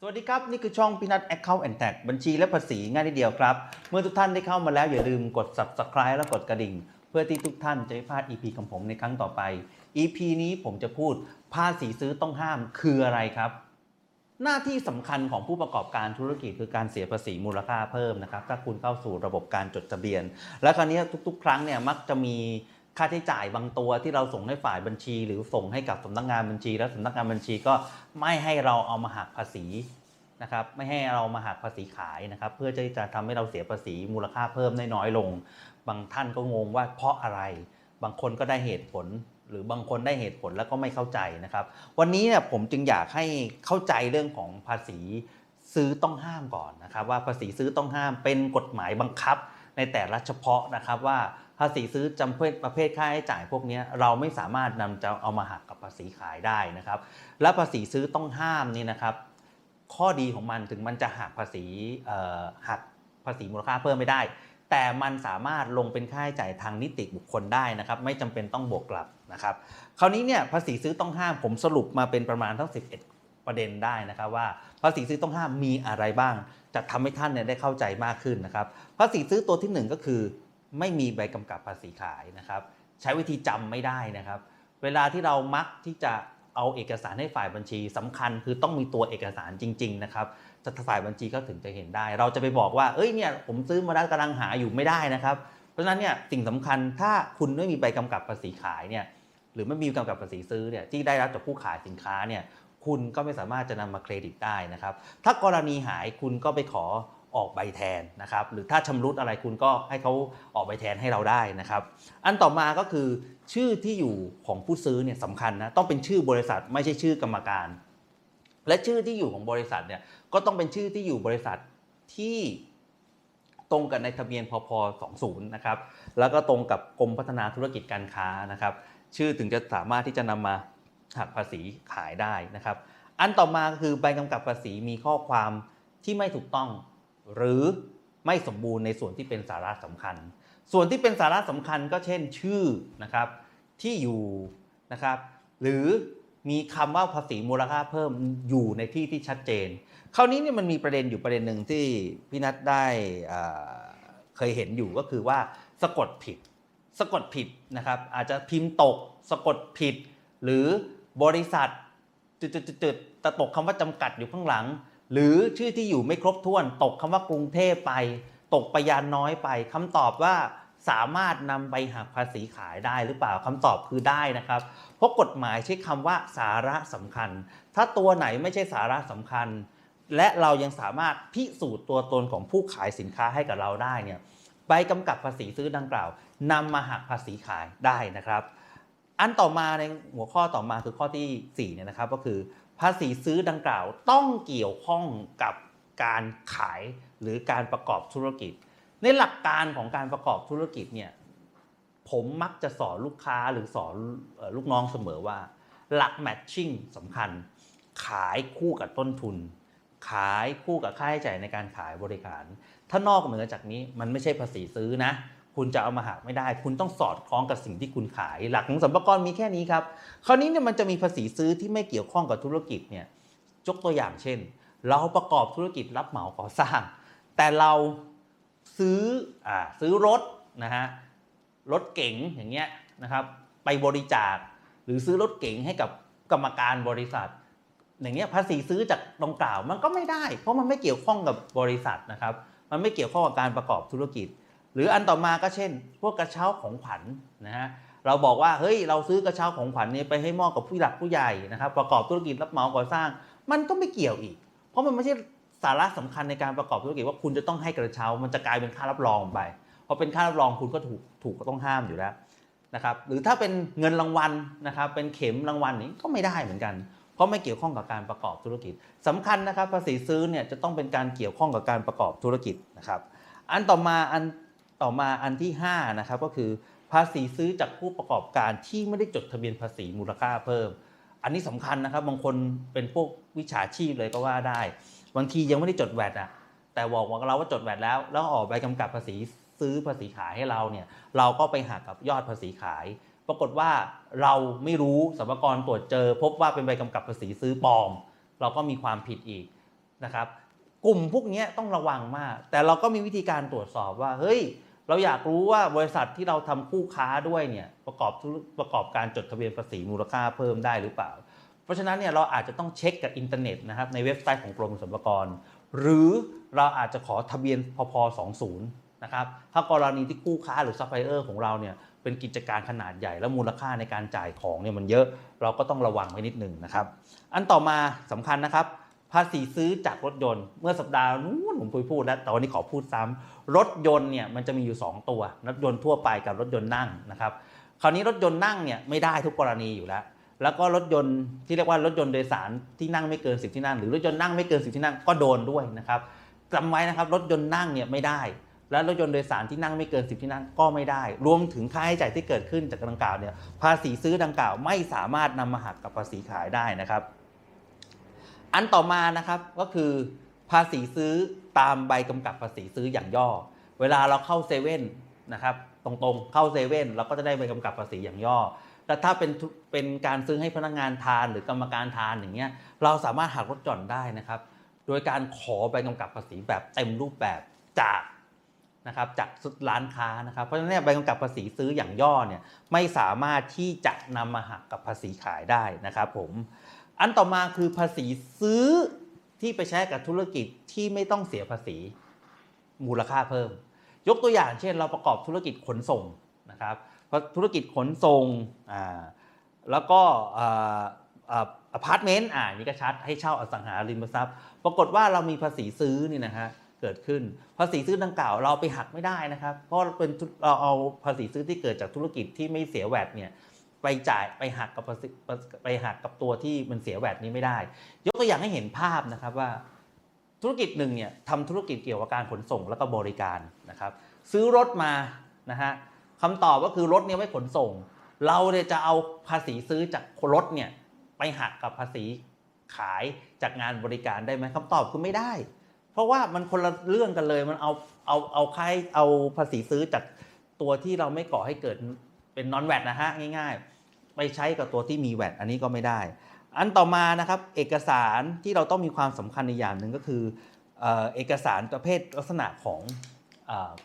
สวัสดีครับ นี่คือช่องพินัท Account and Tag บัญชีและภาษีง่ายนิดเดียวครับ เมื่อทุกท่านได้เข้ามาแล้วอย่าลืมกด Subscribe และกดกระดิ่ง เพื่อที่ทุกท่านจะไม่พลาด EP ของผมในครั้งต่อไป EP นี้ผมจะพูดภาษีซื้อต้องห้ามคืออะไรครับ หน้าที่สำคัญของผู้ประกอบการธุรกิจคือการเสียภาษีมูลค่าเพิ่มนะครับถ้าคุณเข้าสู่ระบบการจดทะเบียน และคราวนี้ทุก ๆ ครั้งเนี่ยมักจะมี ค่าใช้จ่ายบางตัวที่เราส่งให้ฝ่ายบัญชี หรือส่งให้กับสำนักงานบัญชี และสำนักงานบัญชีก็ไม่ให้เราเอามาหักภาษีนะครับไม่ให้เรามาหักภาษีขายนะครับ เพื่อที่จะทำให้เราเสียภาษีมูลค่าเพิ่มได้น้อยลง บางท่านก็งงว่าเพราะอะไร บางคนก็ได้เหตุผล หรือบางคนได้เหตุผลแล้วก็ไม่เข้าใจนะครับ วันนี้เนี่ยผมจึงอยากให้เข้าใจเรื่องของภาษีซื้อต้องห้ามก่อนนะครับ ว่าภาษีซื้อต้องห้ามเป็นกฎหมายบังคับในแต่ละเฉพาะนะครับว่า ภาษีซื้อจำเพศประเภทค่าใช้จ่ายพวกนี้เราไม่สามารถนำจะเอามาหักกับภาษีขายได้นะครับ และภาษีซื้อต้องห้ามนี่นะครับ ข้อดีของมันถึงมันจะหักภาษีหักภาษีมูลค่าเพิ่มไม่ได้ แต่มันสามารถลงเป็นค่าใช้จ่ายทางนิติบุคคลได้นะครับ ไม่จำเป็นต้องบวกกลับนะครับ คราวนี้เนี่ยภาษีซื้อต้องห้ามผมสรุปมาเป็นประมาณทั้ง 11 ประเด็นได้นะครับว่าภาษีซื้อต้องห้ามมีอะไรบ้าง จะทำให้ท่านเนี่ยได้เข้าใจมากขึ้นนะครับ ภาษีซื้อตัวที่หนึ่งก็คือ ไม่มีใบกำกับภาษีขายนะครับ ใช้วิธีจำไม่ได้นะครับ เวลาที่เรามักที่จะเอาเอกสารให้ฝ่ายบัญชีสำคัญคือต้องมีตัวเอกสารจริง ๆ นะครับจะฝ่ายบัญชีก็ถึงจะเห็นได้ เราจะไปบอกว่าเอ้ยเนี่ยผมซื้อมาแล้วกำลังหาอยู่ไม่ได้นะครับ เพราะฉะนั้นเนี่ยสิ่งสำคัญถ้าคุณไม่มีใบกำกับภาษีขายเนี่ยหรือไม่มีใบกำกับภาษีซื้อเนี่ยที่ได้รับจากผู้ขายสินค้าเนี่ยคุณก็ไม่สามารถจะนำมาเครดิตได้นะครับ ถ้ากรณีหายคุณก็ไปขอ ออกใบแทนนะครับ หรือถ้าชำรุดอะไรคุณก็ให้เขาออกใบแทนให้เราได้นะครับ อันต่อมาก็คือชื่อที่อยู่ของผู้ซื้อเนี่ยสำคัญนะต้องเป็นชื่อบริษัทไม่ใช่ชื่อกรรมการ และชื่อที่อยู่ของบริษัทเนี่ยก็ต้องเป็นชื่อที่อยู่บริษัทที่ตรงกับในทะเบียนพพ20นะครับแล้วก็ตรงกับกรมพัฒนาธุรกิจการค้านะครับ ชื่อถึงจะสามารถที่จะนำมาหักภาษีขายได้นะครับ อันต่อมาคือใบกำกับภาษีมีข้อความที่ไม่ถูกต้อง หรือไม่สมบูรณ์ในส่วนที่เป็นสาระสำคัญ ส่วนที่เป็นสาระสำคัญก็เช่นชื่อนะครับที่อยู่นะครับหรือมีคำว่าภาษีมูลค่าเพิ่มอยู่ในที่ที่ชัดเจน คราวนี้เนี่ยมันมีประเด็นอยู่ประเด็นหนึ่งที่พี่นัทได้เคยเห็นอยู่ก็คือว่าสะกดผิด สะกดผิดนะครับอาจจะพิมพ์ตก สะกดผิด หรือบริษัทจุดๆๆต่ตกคำว่าจำกัดอยู่ข้างหลัง หรือชื่อที่อยู่ไม่ครบถ้วน ตกคำว่ากรุงเทพไป ตกไปยานน้อยไปคำตอบว่าสามารถนำไปหักภาษีขายได้หรือเปล่าคำตอบคือได้นะครับ เพราะกฎหมายใช้คำว่าสาระสำคัญ ถ้าตัวไหนไม่ใช่สาระสำคัญ และเรายังสามารถพิสูจน์ตัวตนของผู้ขายสินค้าให้กับเราได้เนี่ยใบกำกับภาษีซื้อดังกล่าวนำมาหักภาษีขายได้นะครับ อันต่อมาในหัวข้อต่อมาคือข้อที่4เนี่ยนะครับก็คือ ภาษีซื้อดังกล่าวต้องเกี่ยวข้องกับการขายหรือการประกอบธุรกิจ ในหลักการของการประกอบธุรกิจเนี่ยผมมักจะสอนลูกค้าหรือสอนลูกน้องเสมอว่า หลักแมทชิ่งสำคัญ ขายคู่กับต้นทุน ขายคู่กับค่าใช้จ่ายในการขายบริการ ถ้านอกเหนือจากนี้มันไม่ใช่ภาษีซื้อนะ คุณจะเอามาหักไม่ได้ คุณต้องสอดคล้องกับสิ่งที่คุณขาย หลักของสัมภาระมีแค่นี้ครับ คราวนี้เนี่ยมันจะมีภาษีซื้อที่ไม่เกี่ยวข้องกับธุรกิจเนี่ยยกตัวอย่างเช่น เราประกอบธุรกิจรับเหมาก่อสร้าง แต่เราซื้ออ่าซื้อรถนะฮะรถเก๋งอย่างเงี้ยนะครับไปบริจาค หรือซื้อรถเก๋งให้กับกรรมการบริษัท อย่างเงี้ยภาษีซื้อจากตรงกล่าวมันก็ไม่ได้ เพราะมันไม่เกี่ยวข้องกับบริษัทนะครับ มันไม่เกี่ยวข้องกับการประกอบธุรกิจ หรืออันต่อมาก็เช่น พวกกระเช้าของขวัญนะฮะเราบอกว่าเฮ้ยเราซื้อกระเช้าของขวัญนี่ไปให้มอบกับผู้หลักผู้ใหญ่นะครับ ประกอบธุรกิจรับเหมาก่อสร้าง มันก็ไม่เกี่ยวอีก เพราะมันไม่ใช่สาระสำคัญในการประกอบธุรกิจว่าคุณจะต้องให้กระเช้า มันจะกลายเป็นค่ารับรองไปพอเป็นค่ารับรองคุณก็ถูกถูกก็ต้องห้ามอยู่แล้วนะครับหรือถ้าเป็นเงินรางวัลนะครับเป็นเข็มรางวัลนี้ก็ไม่ได้เหมือนกัน เพราะไม่เกี่ยวข้องกับการประกอบธุรกิจสำคัญนะครับภาษีซื้อเนี่ยจะต้องเป็นการเกี่ยวข้องกับการประกอบธุรกิจนะครับอันต่อมาอัน ต่อมาอันที่5นะครับก็คือภาษีซื้อจากผู้ประกอบการที่ไม่ได้จดทะเบียนภาษีมูลค่าเพิ่ม อันนี้สำคัญนะครับบางคนเป็นพวกวิชาชีพเลยก็ว่าได้ บางทียังไม่ได้จดแวดอะแต่บอกว่าเราว่าจดแวดแล้ว แล้วออกใบกำกับภาษีซื้อภาษีขายให้เราเนี่ยเราก็ไปหักกับยอดภาษีขาย ปรากฏว่าเราไม่รู้สรรพากรตรวจเจอ พบว่าเป็นใบกำกับภาษีซื้อปลอม เราก็มีความผิดอีกนะครับ กลุ่มพวกนี้ต้องระวังมาก แต่เราก็มีวิธีการตรวจสอบว่าเฮ้ย เราอยากรู้ว่าบริษัทที่เราทำคู่ค้าด้วยเนี่ยประกอบธุรประกอบการจดทะเบียนภาษีมูลค่าเพิ่มได้หรือเปล่า เพราะฉะนั้นเนี่ยเราอาจจะต้องเช็คกับอินเทอร์เน็ตนะครับในเว็บไซต์ของกรมสรรพากร หรือเราอาจจะขอทะเบียนพพ20นะครับถ้ากรณีที่คู่ค้าหรือซัพพลายเออร์ของเราเนี่ยเป็นกิจการขนาดใหญ่แล้วมูลค่าในการจ่ายของเนี่ยมันเยอะเราก็ต้องระวังไว้นิดหนึ่งนะครับ อันต่อมาสำคัญนะครับ ภาษีซื้อจากรถยนต์ เมื่อสัปดาห์นู้นผมพูดพูดแล้ว แต่วันนี้ขอพูดซ้ำรถยนต์เนี่ยมันจะมีอยู่ 2 ตัว รถยนต์ทั่วไปกับรถยนต์นั่งนะครับ คราวนี้รถยนต์นั่งเนี่ยไม่ได้ทุกกรณีอยู่แล้ว แล้วก็รถยนต์ที่เรียกว่ารถยนต์โดยสารที่นั่งไม่เกิน 10 ที่นั่ง หรือรถยนต์นั่งไม่เกิน 10 ที่นั่งก็โดนด้วยนะครับจำไว้นะครับรถยนต์นั่งเนี่ยไม่ได้ และรถยนต์โดยสารที่นั่งไม่เกิน 10 ที่นั่งก็ไม่ได้ รวมถึงค่าใช้จ่ายที่เกิดขึ้นจากดังกล่าวเนี่ยภาษีซื้อดังกล่าวไม่สามารถนำมาหักกับภาษีขายได้นะครับ อันต่อมานะครับก็คือภาษีซื้อตามใบกำกับภาษีซื้ออย่างย่อ เวลาเราเข้าเซเว่นนะครับตรงๆเข้าเซเว่นเราก็จะได้ใบกำกับภาษีอย่างย่อแต่ถ้าเป็นเป็นการซื้อให้พนักงานทานหรือกรรมการทานอย่างเงี้ยเราสามารถหักลดหย่อนได้นะครับ โดยการขอใบกำกับภาษีแบบเต็มรูปแบบจากนะครับจากร้านค้านะครับเพราะฉะนั้นใบกำกับภาษีซื้ออย่างย่อเนี่ยไม่สามารถที่จะนำมาหักกับภาษีขายได้นะครับผม อันต่อมาคือภาษีซื้อที่ไปใช้กับธุรกิจที่ไม่ต้องเสียภาษี มูลค่าเพิ่ม ยกตัวอย่างเช่น เราประกอบธุรกิจขนส่งนะครับเพราะธุรกิจขนส่งอ่าแล้วก็อพาร์ตเมนต์อ่านี่ก็ชัดให้เช่าอสังหาริมทรัพย์ ปรากฏว่าเรามีภาษีซื้อนี่นะฮะเกิดขึ้น ภาษีซื้อดังกล่าวเราไปหักไม่ได้นะครับ เพราะเป็นเราเอาภาษีซื้อที่เกิดจากธุรกิจที่ไม่เสียแวดเนี่ย ไปจ่ายไปหักกับไปหักกับตัวที่มันเสียแวดนี้ไม่ได้ ยกตัวอย่างให้เห็นภาพนะครับว่า ธุรกิจหนึ่งเนี่ยทำธุรกิจเกี่ยวกับการขนส่งแล้วก็บริการนะครับ ซื้อรถมานะฮะคำตอบก็คือรถเนี่ยไว้ขนส่ง เราเนี่ยจะเอาภาษีซื้อจากรถเนี่ยไปหักกับภาษีขายจากงานบริการได้ไหมคำตอบคือไม่ได้ เพราะว่ามันคนละเรื่องกันเลยมันเอาเอาเอาค่ายเอาภาษีซื้อจากตัวที่เราไม่ก่อให้เกิดเป็นนอนแวดนะฮะง่าย ๆ ไปใช้กับตัวที่มีแวดอันนี้ก็ไม่ได้ อันต่อมานะครับเอกสารที่เราต้องมีความสำคัญในอย่างหนึ่งก็คือเอกสารประเภทลักษณะของ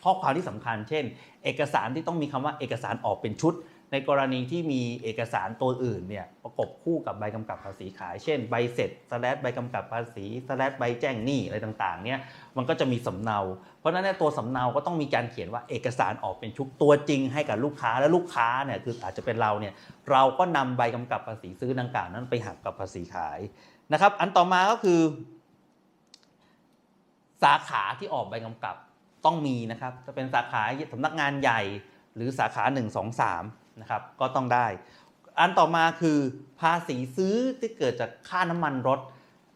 ข้อความที่สำคัญ เช่น เอกสารที่ต้องมีคำว่าเอกสารออกเป็นชุด ในกรณีที่มีเอกสารตัวอื่นเนี่ยประกบคู่กับใบกำกับภาษีขาย เช่นใบเสร็จสแลดใบกำกับภาษีสแลดใบแจ้งหนี้อะไรต่างๆเนี่ยมันก็จะมีสำเนา เพราะฉะนั้นเนยตัวสำเนาก็ต้องมีการเขียนว่าเอกสารออกเป็นชุดตัวจริงให้กับลูกค้าและลูกค้าเนี่ยคืออาจจะเป็นเราเนี่ยเราก็นำใบกำกับภาษีซื้อดังกล่าวนั้นไปหักกับภาษีขายนะครับอันต่อมาก็คือ สาขาที่ออกใบกำกับต้องมีนะครับจะเป็นสาขาสำนักงานใหญ่หรือสาขา 1 2 3 นะครับก็ต้องได้ อันต่อมาคือภาษีซื้อที่เกิดจากค่าน้ำมันรถ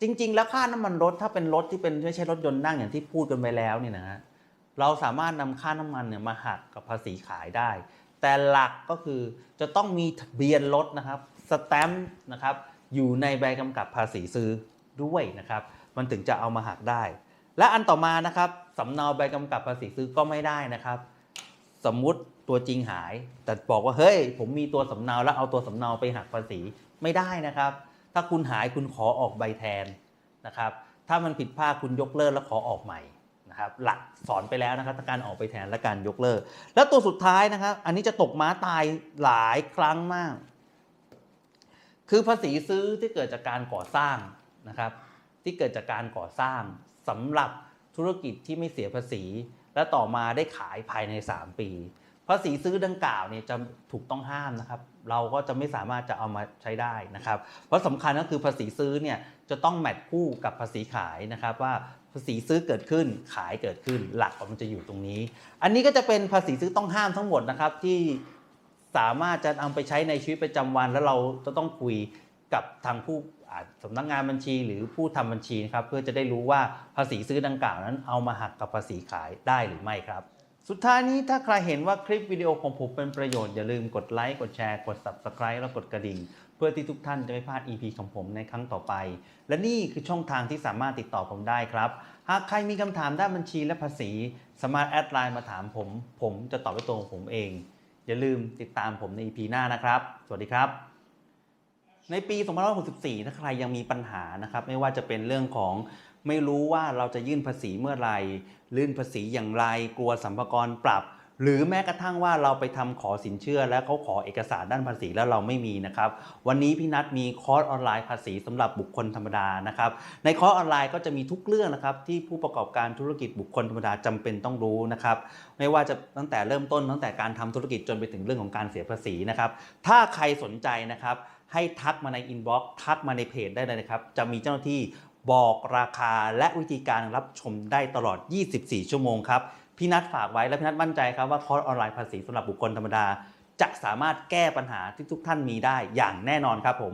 จริง ๆ แล้วค่าน้ำมันรถถ้าเป็นรถที่เป็นไม่ใช่รถยนต์นั่งอย่างที่พูดกันไปแล้วเนี่ยนะฮะเราสามารถนำค่าน้ำมันเนี่ยมาหักกับภาษีขายได้ แต่หลักก็คือจะต้องมีทะเบียนรถนะครับสแตมป์นะครับอยู่ในใบกำกับภาษีซื้อด้วยนะครับ มันถึงจะเอามาหักได้ และอันต่อมานะครับสำเนาใบกำกับภาษีซื้อก็ไม่ได้นะครับ สมมุติ ตัวจริงหาย แต่บอกว่าเฮ้ย ผมมีตัวสำเนาแล้วเอาตัวสำเนาไปหักภาษีไม่ได้นะครับ ถ้าคุณหายคุณขอออกใบแทนนะครับ ถ้ามันผิดพลาดคุณยกเลิกแล้วขอออกใหม่นะครับ หลักสอนไปแล้วนะครับการออกไปแทนและการยกเลิก แล้วตัวสุดท้ายนะครับ อันนี้จะตกม้าตายหลายครั้งมาก คือภาษีซื้อที่เกิดจากการก่อสร้างนะครับ ที่เกิดจากการก่อสร้างสำหรับธุรกิจที่ไม่เสียภาษี และต่อมาได้ขายภายใน 3 ปี ภาษีซื้อดังกล่าวเนี่ยจะถูกต้องห้ามนะครับ เราก็จะไม่สามารถจะเอามาใช้ได้นะครับ เพราะสำคัญก็คือภาษีซื้อเนี่ยจะต้องแมทคู่กับภาษีขายนะครับว่าภาษีซื้อเกิดขึ้นขายเกิดขึ้นหลักมันจะอยู่ตรงนี้ อันนี้ก็จะเป็นภาษีซื้อต้องห้ามทั้งหมดนะครับที่สามารถจะเอาไปใช้ในชีวิตประจำวัน แล้วเราจะต้องคุยกับทางผู้อ่าสำนักงานบัญชีหรือผู้ทำบัญชีนะครับเพื่อจะได้รู้ว่าภาษีซื้อดังกล่าวนั้นเอามาหักกับภาษีขายได้หรือไม่ครับ สุดท้ายนี้ถ้าใครเห็นว่าคลิปวิดีโอของผมเป็นประโยชน์ อย่าลืมกดไลค์ กดแชร์ กด Subscribe แล้วกดกระดิ่ง เพื่อที่ทุกท่านจะไม่พลาด EP ของผมในครั้งต่อไป และนี่คือช่องทางที่สามารถติดต่อผมได้ครับ หากใครมีคำถามด้านบัญชีและภาษี สามารถแอดไลน์มาถามผม ผมจะตอบด้วยตัวของผมเอง อย่าลืมติดตามผมใน EP หน้านะครับ สวัสดีครับ ในปี 2564 ถ้าใครยังมีปัญหานะครับไม่ว่าจะเป็นเรื่องของ ไม่รู้ว่าเราจะยื่นภาษีเมื่อไหร่ลื่นภาษีอย่างไร กลัวสัมภากรปรับ หรือแม้กระทั่งว่าเราไปทำขอสินเชื่อ แล้วเขาขอเอกสารด้านภาษีแล้วเราไม่มีนะครับ วันนี้พี่นัทมีคอร์สออนไลน์ภาษีสำหรับบุคคลธรรมดานะครับ ในคอร์สออนไลน์ก็จะมีทุกเรื่องนะครับที่ผู้ประกอบการธุรกิจบุคคลธรรมดาจำเป็นต้องรู้นะครับ ไม่ว่าจะตั้งแต่เริ่มต้นตั้งแต่การทำธุรกิจจนไปถึงเรื่องของการเสียภาษีนะครับ ถ้าใครสนใจนะครับให้ทักมาในอินบ็อกซ์ทักมาในเพจได้เลยนะครับ จะมีเจ้าหน้าที่ บอกราคาและวิธีการรับชมได้ตลอด 24 ชั่วโมงครับ พี่นัทฝากไว้และพี่นัทมั่นใจครับว่าคอร์สออนไลน์ภาษีสำหรับบุคคลธรรมดา จะสามารถแก้ปัญหาที่ทุกท่านมีได้อย่างแน่นอนครับผม